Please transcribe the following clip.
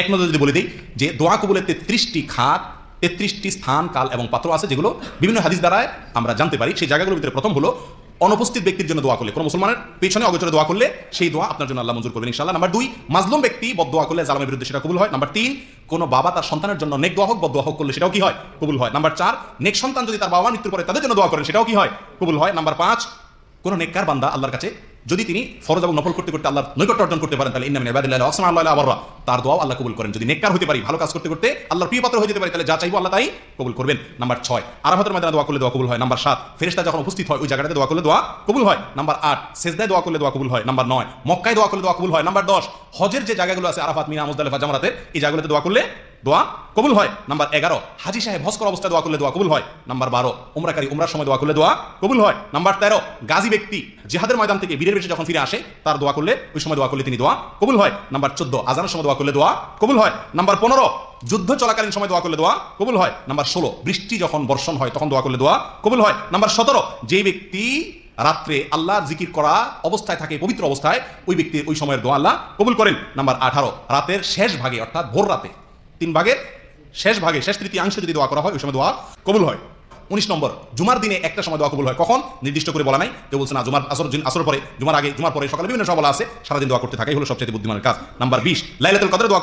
এক নজর যদি বলে দিই যে দোয়া কবুলের তেত্রিশটি খাত, তেত্রিশটি স্থান, কাল এবং পাত্র আছে যেগুলো বিভিন্ন হাদিস দ্বারায় আমরা জানতে পারি। সেই জায়গাগুলোর ভিতরে প্রথম হলো অনুপস্থিত ব্যক্তির জন্য দোয়া করলে। কোনো মুসলমানের পেছনে অগোচরে দোয়া করলে সেই দোয়া আপনার জন্য আল্লাহ মঞ্জুর করবেন ইনশাল্লাহ নাম্বার দুই, মাজলুম ব্যক্তি বদ দোয়া করলে জালামের বিরুদ্ধে সেটা কবুল হয়। নাম্বার তিন, কোনো বাবা তার সন্তানের জন্য নেক দোয়া হোক, বদ দোয়া হোক করলে সেটাও কি হয়? কবুল হয়। নাম্বার চার, নেক সন্তান যদি তার বাবা মৃত্যুর পরে তাদের জন্য দোয়া করেন সেটাও কি হয়? কবুল হয়। নাম্বার পাঁচ, কোনো নেককার বান্দা আল্লাহর কাছে যদি তিনি ফরজ এবং নফল করতে করতে আল্লাহর নৈকট্য অর্জন করতে পারেন, তাহলে ইন্নামিন ইবাদিল্লাহ আসমান আল্লাহ আবররা। তার দোয়াও আল্লাহ কবুল করেন। যদি নেককার হতে পারি, ভালো কাজ করতে করতে আল্লাহর প্রিয় পাত্র হয়ে যেতে পারি, তাহলে যা চাইব আল্লাহ তাই কবুল করবেন। নাম্বার ছয়, আরাফাতের ময়দানে দোয়া করলে দোয়া কবুল হয়। নাম্বার সাত, ফেরেশতা যখন উপস্থিত হয়, ওই জায়গাটাতে দোয়া করলে দোয়া কবুল হয়। নাম্বার আট, সেজদায় দোয়া করলে দোয়া কবুল হয়। নাম্বার নয়, মক্কায় দোয়া করলে দোয়া কবুল হয়। নাম্বার দশ, হজের যে জায়গাগুলো আছে, আরাফাত, মিনা, মুজদালিফা জামারাতের এই জায়গাগুলোতে দোয়া করলে দোয়া কবুল হয়। নাম্বার এগারো, হাজি সাহেব ভস্কর অবস্থায় দোয়া করলে দোয়া কবুল হয়। নাম্বার বারো, উমরাকারী উমরার সময় দোয়া করলে দোয়া কবুল হয়। নাম্বার তেরো, গাজী ব্যক্তি জিহাদের ময়দান থেকে বীরের বেশি যখন ফিরে আসে, তার দোয়া করলে ওই সময় দোয়া করলে তিনি দোয়া কবুল হয়। নাম্বার চোদ্দ, আজানের সময় দোয়া করলে দোয়া কবুল হয়। নাম্বার পনেরো, যুদ্ধ চলাকালীন সময় দোয়া করলে দোয়া কবুল হয়। নাম্বার ষোলো, বৃষ্টি যখন বর্ষণ হয়, তখন দোয়া করলে দোয়া কবুল হয়। নাম্বার সতেরো যে ব্যক্তি রাত্রে আল্লাহ জিকির করা অবস্থায় থাকে, পবিত্র অবস্থায়, ওই ব্যক্তি ওই সময়ের দোয়া আল্লাহ কবুল করেন। নাম্বার আঠারো, রাতের শেষ ভাগে, অর্থাৎ ভোর রাতে তিন ভাগের শেষ ভাগে, শেষ তৃতীয়াংশে যদি দোয়া করা হয়, ওই সময় দোয়া কবুল হয়। উনিশ নম্বর, জুমার দিনে একটা সময় দোয়া কবুল হয়। কখন? নির্দিষ্ট করে বলা নাই। কেউ বলছে, না, জুমার আসর আসর পরে, জুমার আগে, জুমার পরে সকালে বিভিন্ন সময় বলা আছে। সারাদিন দোয়া করতে থাকে হলো সবচেয়ে বুদ্ধিমানের কাজ। নাম্বার বিশ, লাইলাতুল কদরে দোয়া